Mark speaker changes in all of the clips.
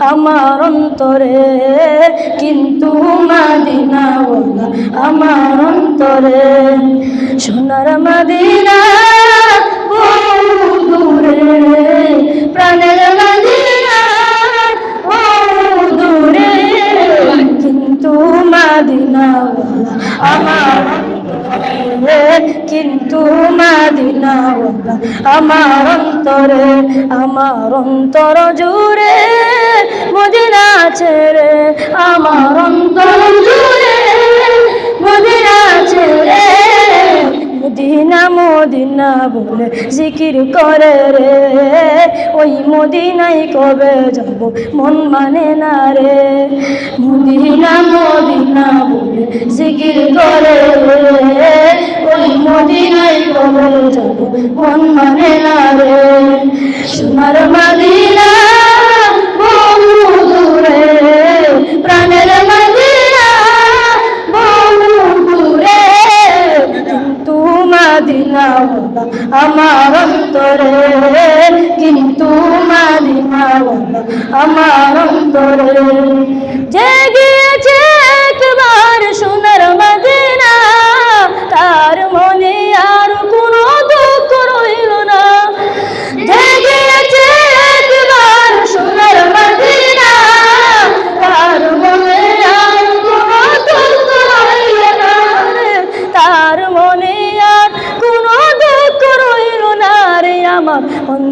Speaker 1: আমার অন্তরে কিন্তু মাদিনা আমার অন্তরে। সোনার মাদিনা দূরে প্রাণের মাদিনা কিন্তু মাদিনা ওয়ালা আমার অন্তরে, আমার অন্তর জুড়ে মদিনা ছেড়ে, আমার অন্তর জুড়ে মদিনা ছেড়ে। মদিনা মদিনা বলে জিকির করে রে, ওই মদিনাই কবে যাব মন মানে না রে। মদিনা মদিনা বলে জিকির করে রে কবে যাব মন মানে না রে সোনার মদিনা আমার অন্তরে। কিন্তু মাদিনা আমার অন্তরে। যে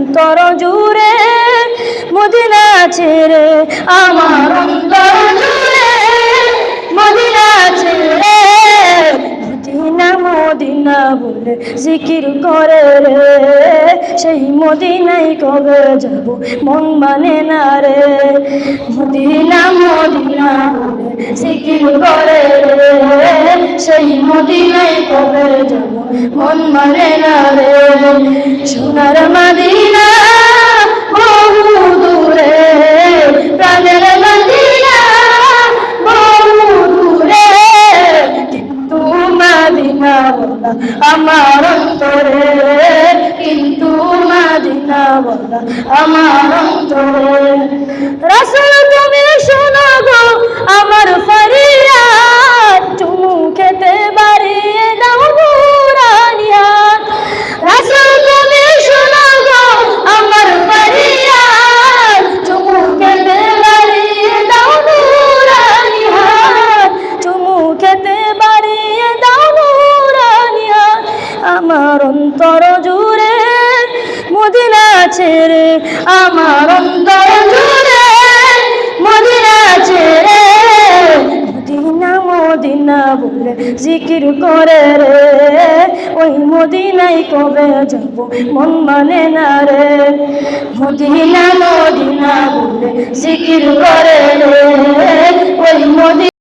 Speaker 1: অন্তর জুড়ে, মদিনা ছেড়ে, আমার অন্তর জুড়ে, মদিনা ছেড়ে। মদিনা মদিনা বলে জিকির করে রে, সেই মদিনাই কবে যাব, মন মানে না রে। মদিনা মদিনা বলে জিকির করে রে, সেই মদিনাই কবে যাব, মন মানে না রে। সোনার মদিনা বহু দূরে, প্রাণের মদিনা বহু দূরে। কিন্তু মাদিনা আমার অন্তরে, কিন্তু মাদিনা বলা আমার অন্তরে। রাসূল আমার অন্তর জুড়ে মদিনা মদিনা মদিনা বলে জিকির করে রে। ওই মদিনাই কবে যাব, মন মানে না রে। মদিনা মদিনা বলে জিকির করে রে। ওই মদিনা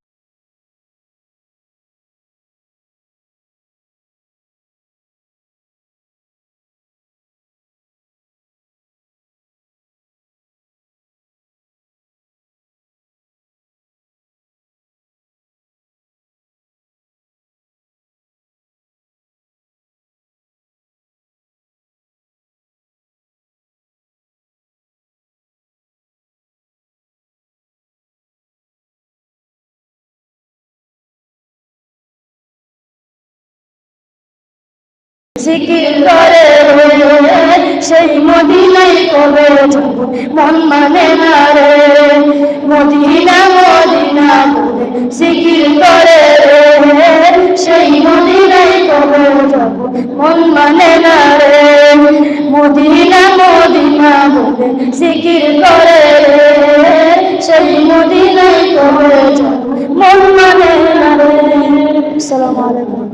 Speaker 1: জিকির করে সেই মদিনাই কবে মন মানে না রে। মদিনা মদিনা বলে জিকির করে সেই মদিনাই কবে মন মানে না রে। মদিনা মদিনা বলে জিকির করে সেই মদিনাই কবে মন মানে না রে। আলাইকুম।